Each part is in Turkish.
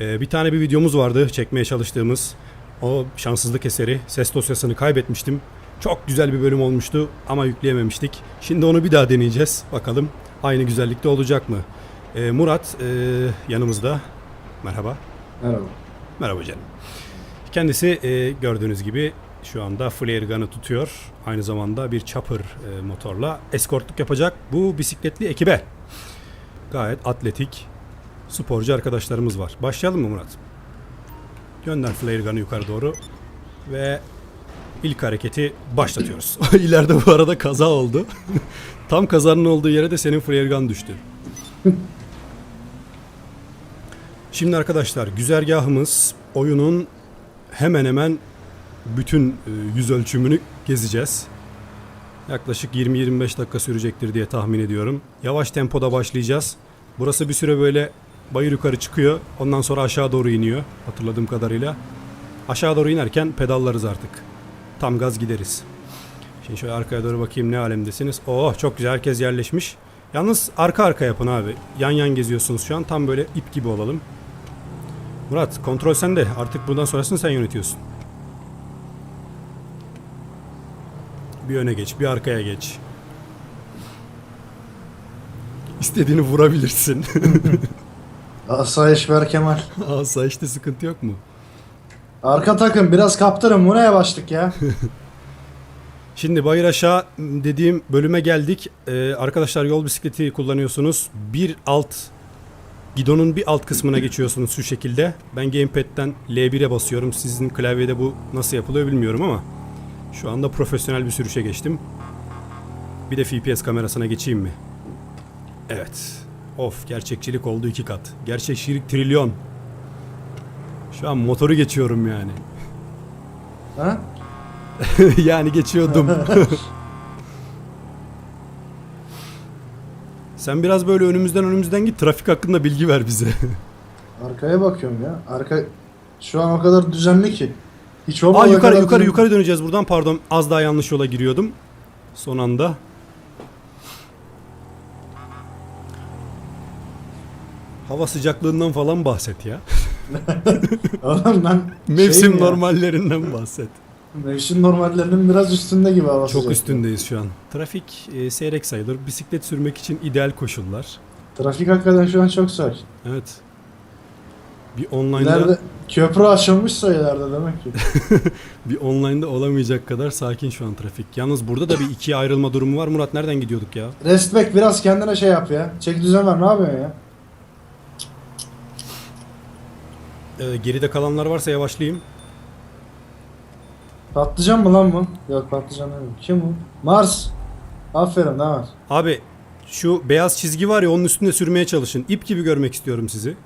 Ee, bir tane bir videomuz vardı çekmeye çalıştığımız. O şanssızlık eseri. Ses dosyasını kaybetmiştim. Çok güzel bir bölüm olmuştu ama yükleyememiştik. Şimdi onu bir daha deneyeceğiz. Bakalım aynı güzellikte olacak mı? Ee, Murat e, yanımızda. Merhaba. Merhaba. Merhaba canım. Kendisi e, gördüğünüz gibi şu anda flare gun'ı tutuyor. Aynı zamanda bir chopper e, motorla eskortluk yapacak bu bisikletli ekibe. Gayet atletik, sporcu arkadaşlarımız var. Başlayalım mı Murat? Gönder flare gun'ı yukarı doğru ve ilk hareketi başlatıyoruz. İleride bu arada kaza oldu. Tam kazanın olduğu yere de senin flare gun düştü. Şimdi arkadaşlar güzergahımız oyunun hemen hemen bütün e, yüz ölçümünü gezeceğiz. Yaklaşık 20-25 dakika sürecektir diye tahmin ediyorum. Yavaş tempoda başlayacağız. Burası bir süre böyle bayır yukarı çıkıyor. Ondan sonra aşağı doğru iniyor hatırladığım kadarıyla. Aşağı doğru inerken pedallarız artık. Tam gaz gideriz. Şimdi şöyle arkaya doğru bakayım ne alemdesiniz. Oh çok güzel herkes yerleşmiş. Yalnız arka arka yapın abi. Yan yan geziyorsunuz şu an. Tam böyle ip gibi olalım. Murat kontrol sende. Artık bundan sonrasını sen yönetiyorsun. Bir öne geç, bir arkaya geç. İstediğini vurabilirsin. Asayiş Ver Kemal. Asayişte sıkıntı yok mu? Arka takım biraz kaptırın. Bu ne yavaşlık ya? Şimdi bayır aşağı dediğim bölüme geldik. Ee, arkadaşlar yol bisikleti kullanıyorsunuz. Bir alt gidonun bir alt kısmına geçiyorsunuz şu şekilde. Ben gamepad'den L1'e basıyorum. Sizin klavyede bu nasıl yapılıyor bilmiyorum ama şu anda profesyonel bir sürüşe geçtim. Bir de FPS kamerasına geçeyim mi? Evet. Of gerçekçilik oldu iki kat. Gerçekçilik trilyon. Şu an motoru geçiyorum yani. ha? yani geçiyordum. Sen biraz böyle önümüzden önümüzden git trafik hakkında bilgi ver bize. Arkaya bakıyorum ya. Arka şu an o kadar düzenli ki. Hiç Aa yukarı kadar yukarı düzenli. yukarı döneceğiz buradan pardon az daha yanlış yola giriyordum. Son anda. Hava sıcaklığından falan bahset ya. Oğlum ben Mevsim şeyim ya, normallerinden bahset. Mevsim normallerinin biraz üstünde gibi hava Çok sıcaklığı. üstündeyiz şu an. Trafik e, seyrek sayılır. Bisiklet sürmek için ideal koşullar. Trafik hakikaten şu an çok sakin. Evet. Bir online'da İleride köprü açılmışsa ileride demek ki. Bir online'da olamayacak kadar sakin şu an trafik. Yalnız burada da bir ikiye ayrılma durumu var. Murat nereden gidiyorduk ya? Respect biraz kendine şey yap ya. Çek düzen ver ne yapıyorsun ya? Ee, geride kalanlar varsa yavaşlayayım. Patlıcan mı lan bu? Yok patlıcan değil. Kim bu? Mars. Aferin ne var? Abi şu beyaz çizgi var ya onun üstünde sürmeye çalışın. İp gibi görmek istiyorum sizi.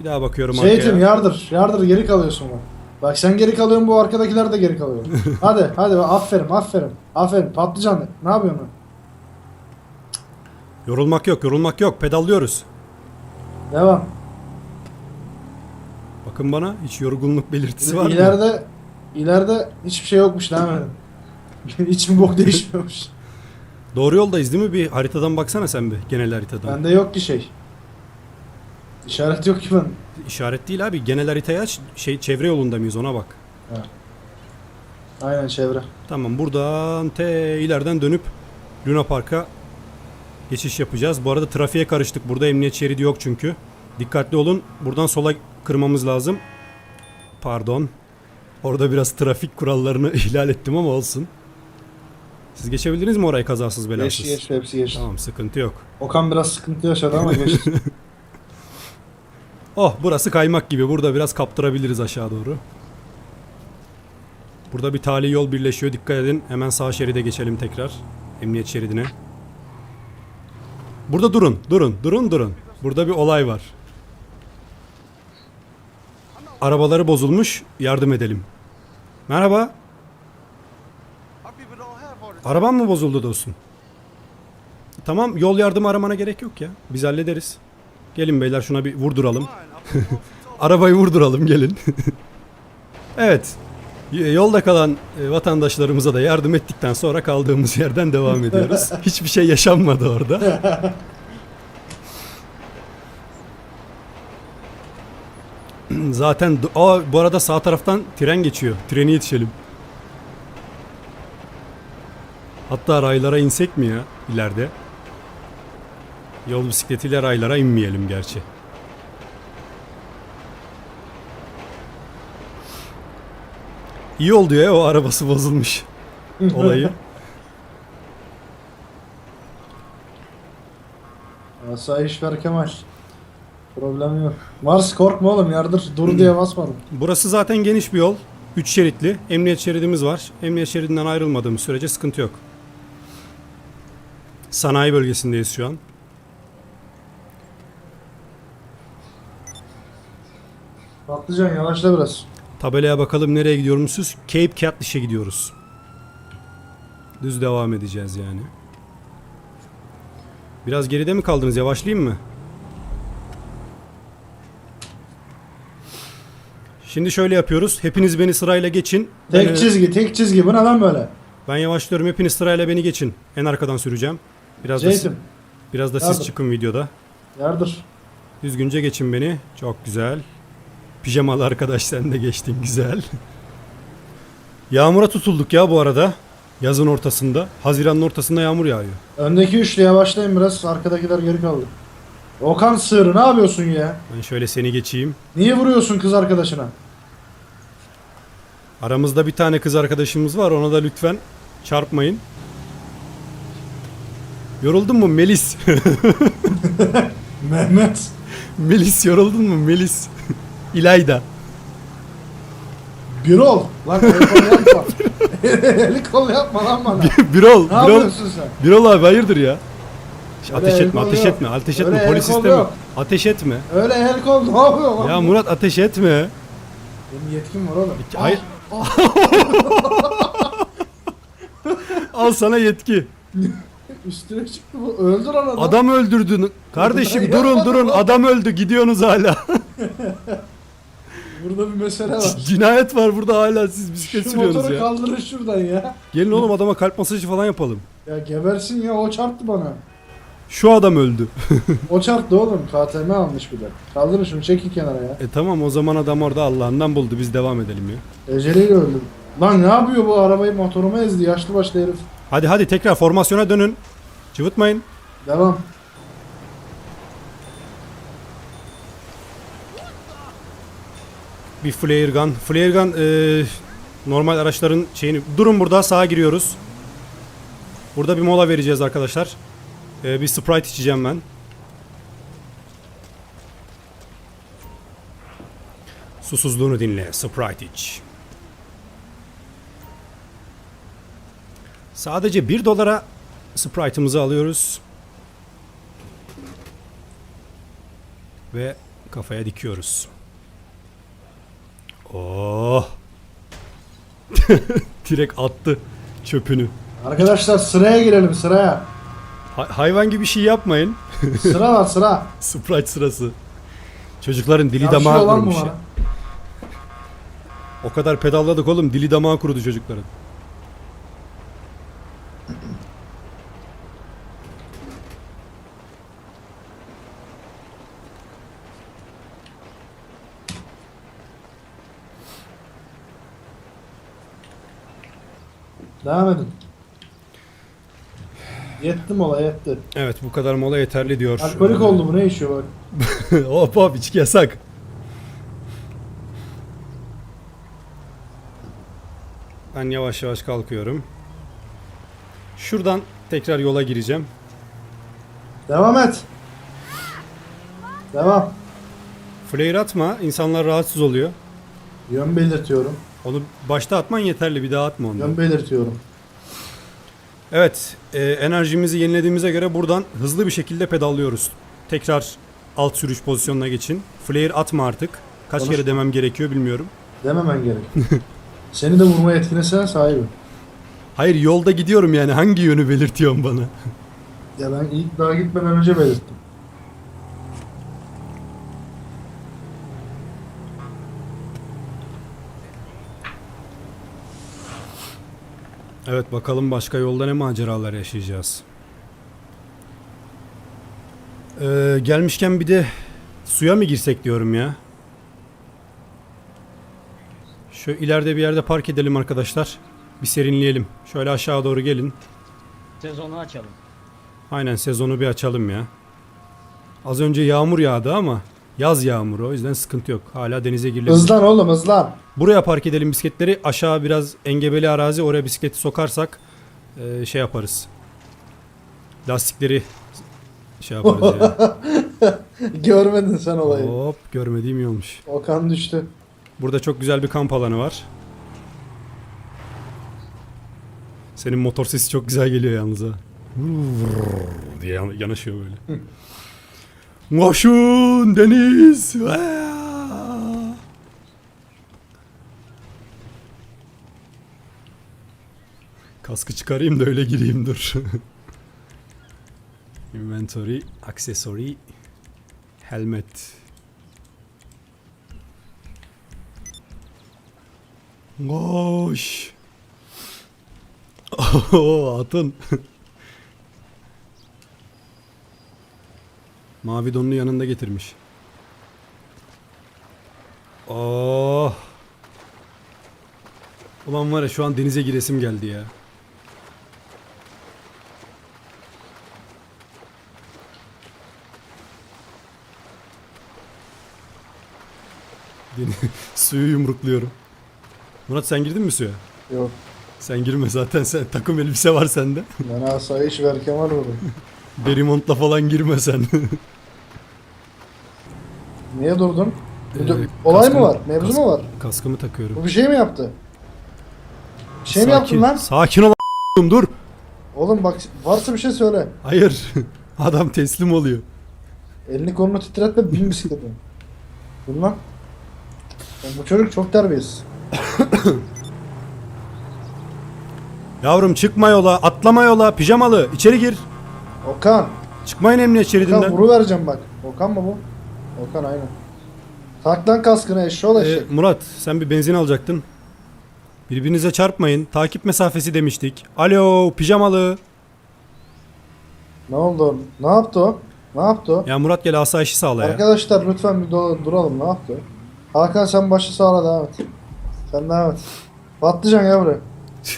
Bir daha bakıyorum Şeytim arkaya. yardır. Yardır geri kalıyorsun bak. Bak sen geri kalıyorsun bu arkadakiler de geri kalıyor. hadi hadi aferin aferin. Aferin patlıcan ne yapıyorsun lan? Yorulmak yok, yorulmak yok. Pedallıyoruz. Devam. Bakın bana hiç yorgunluk belirtisi var mı? ileride ileride hiçbir şey yokmuş devam edin. Hiçbir bok değişmiyormuş. Doğru yoldayız değil mi? Bir haritadan baksana sen bir genel haritadan. Bende yok ki şey. İşaret yok ki ben. İşaret değil abi. Genel haritayı aç. Şey çevre yolunda mıyız ona bak. Aynen çevre. Tamam buradan te ileriden dönüp Luna Park'a geçiş yapacağız. Bu arada trafiğe karıştık. Burada emniyet şeridi yok çünkü. Dikkatli olun. Buradan sola kırmamız lazım. Pardon. Orada biraz trafik kurallarını ihlal ettim ama olsun. Siz geçebildiniz mi orayı kazasız belasız? Geç geç hepsi geçti. Tamam sıkıntı yok. Okan biraz sıkıntı yaşadı ama geçti. Oh burası kaymak gibi. Burada biraz kaptırabiliriz aşağı doğru. Burada bir tali yol birleşiyor. Dikkat edin. Hemen sağ şeride geçelim tekrar. Emniyet şeridine. Burada durun. Durun. Durun durun. Burada bir olay var. Arabaları bozulmuş. Yardım edelim. Merhaba. Araban mı bozuldu dostum? Tamam yol yardımı aramana gerek yok ya. Biz hallederiz. Gelin beyler şuna bir vurduralım. Arabayı vurduralım gelin. evet. Yolda kalan e, vatandaşlarımıza da yardım ettikten sonra kaldığımız yerden devam ediyoruz. Hiçbir şey yaşanmadı orada. Zaten Aa, bu arada sağ taraftan tren geçiyor. Treni yetişelim. Hatta raylara insek mi ya ileride? Yol bisikletiyle raylara inmeyelim gerçi. İyi oldu ya o arabası bozulmuş olayı. Asayiş ver Kemal. Problem yok. Mars korkma oğlum yardır dur diye basmadım. Burası zaten geniş bir yol. 3 şeritli. Emniyet şeridimiz var. Emniyet şeridinden ayrılmadığımız sürece sıkıntı yok. Sanayi bölgesindeyiz şu an. Patlıcan yavaşla biraz. Tabelaya bakalım nereye gidiyormuşuz. Cape Catlish'e gidiyoruz. Düz devam edeceğiz yani. Biraz geride mi kaldınız? Yavaşlayayım mı? Şimdi şöyle yapıyoruz. Hepiniz beni sırayla geçin. Tek Ben- çizgi tek çizgi bu ne lan böyle? Ben yavaşlıyorum. Hepiniz sırayla beni geçin. En arkadan süreceğim. Biraz da, Jason biraz da siz Yardım. çıkın videoda. yardır. Düzgünce geçin beni. Çok güzel. Pijamalı arkadaş sen de geçtin güzel. Yağmura tutulduk ya bu arada. Yazın ortasında. Haziran'ın ortasında yağmur yağıyor. Öndeki üçlü yavaşlayın biraz arkadakiler geri kaldı. Okan sığırı ne yapıyorsun ya? Ben şöyle seni geçeyim. Niye vuruyorsun kız arkadaşına? Aramızda bir tane kız arkadaşımız var. Ona da lütfen çarpmayın. Yoruldun mu Melis? Mehmet. Melis yoruldun mu Melis? İlayda. Bir ol. Lan el kol yapma. el kol yapma lan bana. Birol. Ne Birol. yapıyorsun sen? Birol abi hayırdır ya? Şş, Öyle Ateş el etme, kol ateş yok. etme, ateş Öyle etme. el Polis kol yok. Ateş etme. Öyle el kol ne yapıyor lan? Ya Murat ateş etme. Benim yetkim var oğlum. Hayır. Al sana yetki. Üstüne çıktı bu. Öldür onu. Adam öldürdün. Kardeşim durun durun. Adam öldü. Gidiyorsunuz hala. Burada bir mesele var. Cinayet var burada hala. Siz bisiklet Şu sürüyorsunuz motoru ya. kaldırın şuradan ya. Gelin oğlum adama kalp masajı falan yapalım. Ya gebersin ya o çarptı bana. Şu adam öldü. O çarptı oğlum. KTM almış bir de. Kaldırın şunu çekin kenara ya. E tamam o zaman adam orada Allah'ından buldu. Biz devam edelim ya. Eceliyle öldüm. Lan ne yapıyor bu arabayı motoruma ezdi yaşlı başlı herif. Hadi hadi tekrar formasyona dönün. Cıvıtmayın. Devam. Bir flare gun. Flare gun e, normal araçların şeyini... Durun burada sağa giriyoruz. Burada bir mola vereceğiz arkadaşlar. E, bir Sprite içeceğim ben. Susuzluğunu dinle. Sprite iç. Sadece 1 dolara Sprite'ımızı alıyoruz. Ve kafaya dikiyoruz. Oh. Direkt attı çöpünü. Arkadaşlar sıraya girelim sıraya. Ha- hayvan gibi bir şey yapmayın. Sıra var sıra. Sprite sırası. Çocukların dili Yavşıyor damağı lan bu kurumuş bana. O kadar pedalladık oğlum dili damağı kurudu çocukların. Devam edin. Yetti mola yetti. Evet bu kadar mola yeterli diyor. Alkolik oldu bu ne içiyor bak. hop hop içki yasak. Ben yavaş yavaş kalkıyorum. Şuradan tekrar yola gireceğim. Devam et. Devam. Flare atma, insanlar rahatsız oluyor. Yön belirtiyorum. Onu başta atman yeterli, bir daha atma onu. Yön belirtiyorum. Evet, e, enerjimizi yenilediğimize göre buradan hızlı bir şekilde pedallıyoruz. Tekrar alt sürüş pozisyonuna geçin. Flare atma artık. Kaç Konuş. kere demem gerekiyor bilmiyorum. Dememen gerek. Seni de vurma yetkine sen sahibim. Hayır yolda gidiyorum yani hangi yönü belirtiyorsun bana? Ya ben ilk daha gitmeden önce belirttim. Evet bakalım başka yolda ne maceralar yaşayacağız. Ee, gelmişken bir de suya mı girsek diyorum ya. Şöyle ileride bir yerde park edelim arkadaşlar. Bir serinleyelim. Şöyle aşağı doğru gelin. Sezonu açalım. Aynen sezonu bir açalım ya. Az önce yağmur yağdı ama yaz yağmuru o yüzden sıkıntı yok. Hala denize girilebilir. Hızlan oğlum hızlan. Buraya park edelim bisikletleri. Aşağı biraz engebeli arazi oraya bisikleti sokarsak e, şey yaparız. Lastikleri şey yaparız ya. Görmedin sen olayı. Hop görmediğim iyi olmuş. Okan düştü. Burada çok güzel bir kamp alanı var. Senin motor sesi çok güzel geliyor yalnız ha. Vurr diye yan- yanaşıyor böyle. Koşun deniz. Kaskı çıkarayım da öyle gireyim dur. Inventory, accessory, helmet. Koş. Oo atın. Mavi donunu yanında getirmiş. Oh. Ulan var ya şu an denize giresim geldi ya. Suyu yumrukluyorum. Murat sen girdin mi suya? Yok. Sen girme zaten sen takım elbise var sende. Ben asayiş ver Kemal burada. Berimont'la falan girme sen. Niye durdun? Ee, Olay mı kaskımı- var? Mevzu kask- mu var? Kaskımı takıyorum. Bu bir şey mi yaptı? Bir şey mi Sakin- yaptın lan? Sakin ol dur. Oğlum bak varsa bir şey söyle. Hayır. Adam teslim oluyor. Elini kolunu titretme bin bisikleti. Dur lan. Ya Bu çocuk çok terbiyesiz. Yavrum çıkma yola, atlama yola, pijamalı, içeri gir. Okan. Çıkmayın emniyet Okan şeridinden. vuru vereceğim bak. Okan mı bu? Okan aynen. Tak lan kaskını eşşoğlu Ee, eşek. Murat sen bir benzin alacaktın. Birbirinize çarpmayın. Takip mesafesi demiştik. Alo pijamalı. Ne oldu oğlum? Ne yaptı o? Ne yaptı o? Ya Murat gel asayişi sağla ya. Arkadaşlar lütfen bir do- duralım. Ne yaptı? Hakan sen başı sağla devam et. Sen devam et. Patlıcan ya buraya.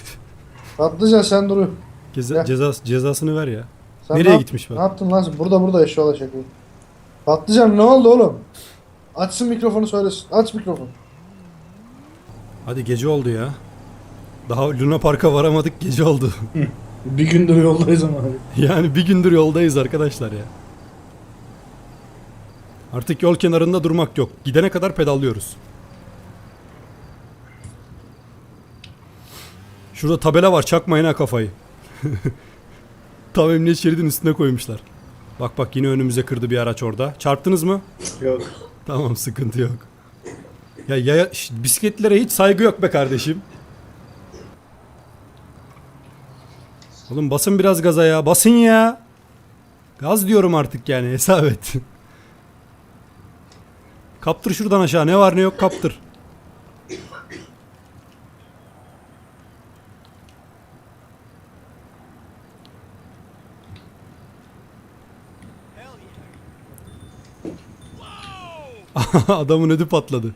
Patlıcan sen duru. Ceza, Gel. cezas- cezasını ver ya. Sen Nereye ne yap- gitmiş Ne bak? yaptın lan? sen? Burada burada eşyalı çek bu. Patlıcan ne oldu oğlum? Açsın mikrofonu söylesin. Aç mikrofonu. Hadi gece oldu ya. Daha Luna Park'a varamadık gece oldu. Bir gündür yoldayız ama. yani bir gündür yoldayız arkadaşlar ya. Artık yol kenarında durmak yok. Gidene kadar pedallıyoruz. Şurada tabela var çakmayın ha kafayı. Tam emniyet şeridin üstüne koymuşlar. Bak bak yine önümüze kırdı bir araç orada. Çarptınız mı? Yok. Tamam sıkıntı yok. Ya, ya şş, bisikletlere hiç saygı yok be kardeşim. Oğlum basın biraz gaza ya. Basın ya. Gaz diyorum artık yani hesap et. kaptır şuradan aşağı. Ne var ne yok kaptır. Adamın ödü patladı.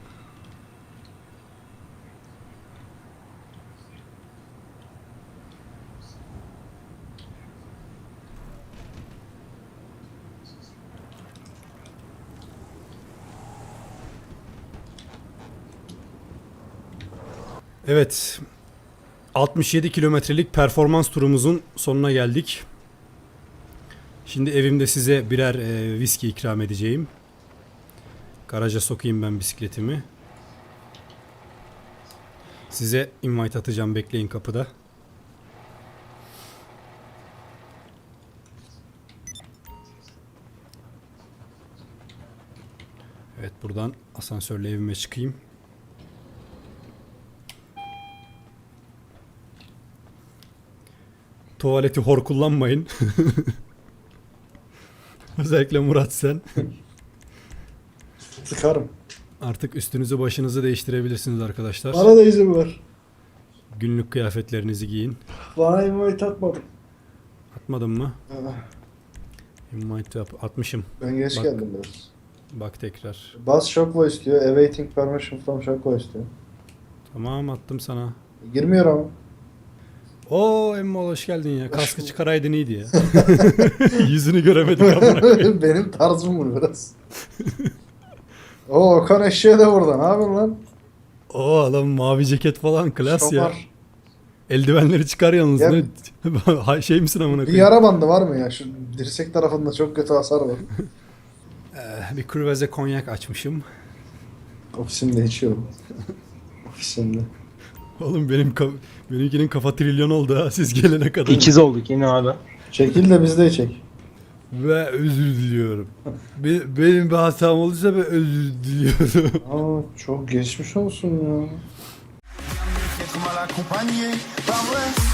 Evet. 67 kilometrelik performans turumuzun sonuna geldik. Şimdi evimde size birer e, viski ikram edeceğim. Garaja sokayım ben bisikletimi. Size invite atacağım bekleyin kapıda. Evet buradan asansörle evime çıkayım. Tuvaleti hor kullanmayın. Özellikle Murat sen. Sıkarım. Artık üstünüzü başınızı değiştirebilirsiniz arkadaşlar. Bana da izin ver. Günlük kıyafetlerinizi giyin. Bana invite atmadın. Atmadın mı? Ah, Invite yap. Atmışım. Ben geç Bak. geldim biraz. Bak tekrar. Bas Shockwave istiyor. Awaiting permission from Shockwave istiyor. Tamam attım sana. Girmiyor ama. Oo Emmoğlu hoş geldin ya. Kaskı çıkaraydın iyiydi ya. Yüzünü göremedik amına. Benim tarzım bu biraz. Oo Okan eşeğe de burada. Ne yapıyorsun lan? Oo adam mavi ceket falan klas ya. Eldivenleri çıkar yalnız. Ya- Ne? Ha, şey misin amına Bir koyayım? yara bandı var mı ya? Şu dirsek tarafında çok kötü hasar var. Eh, Bir kruveze konyak açmışım. Ofisimde içiyorum. Ofisimde. Oğlum benim ka- benimkinin kafa trilyon oldu ha siz gelene kadar. İkiz olduk yine abi. Çekil de biz de çek. Ve özür diliyorum. Be- benim bir hatam olursa ben özür diliyorum. Aa, çok geçmiş olsun ya. Pas vrai